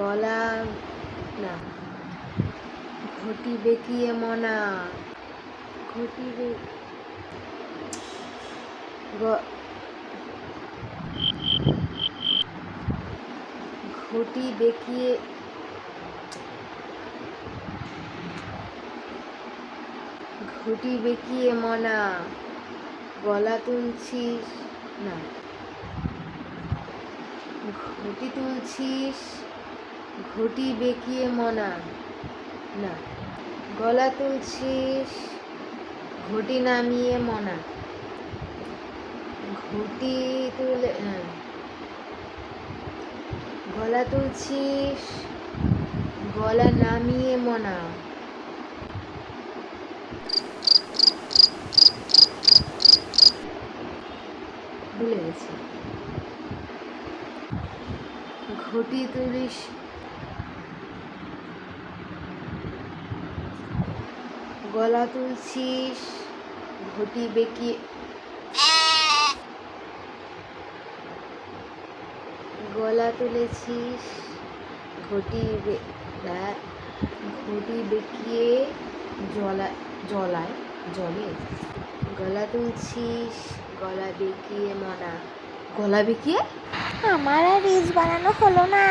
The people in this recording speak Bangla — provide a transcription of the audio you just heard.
গলা না ঘটি বেঁকিয়ে মনা? ঘটি ঘটি বেঁকিয়ে ঘটি বেঁকিয়ে মনা? গলা তুলছিস না, ঘটি তুলছিস ঘটি বেঁকিয়ে মনা? না। গলা তুলছিস, ঘটি নামিয়ে মনা। ঘটি তুলে হ্যাঁ। গলা তুলছিস, গলা নামিয়ে মনা। ভুলে গেছি। ঘটি তুলিস গলা তুলছিস ঘটি বেঁকিয়ে গলা তুলেছিস ঘটি ঘটি বেঁকিয়ে জলা জলায় জলে গলা তুলছিস গলা বেঁকিয়ে মনা গলা বেঁকিয়ে আমার আর রিলস বানানো হলো না।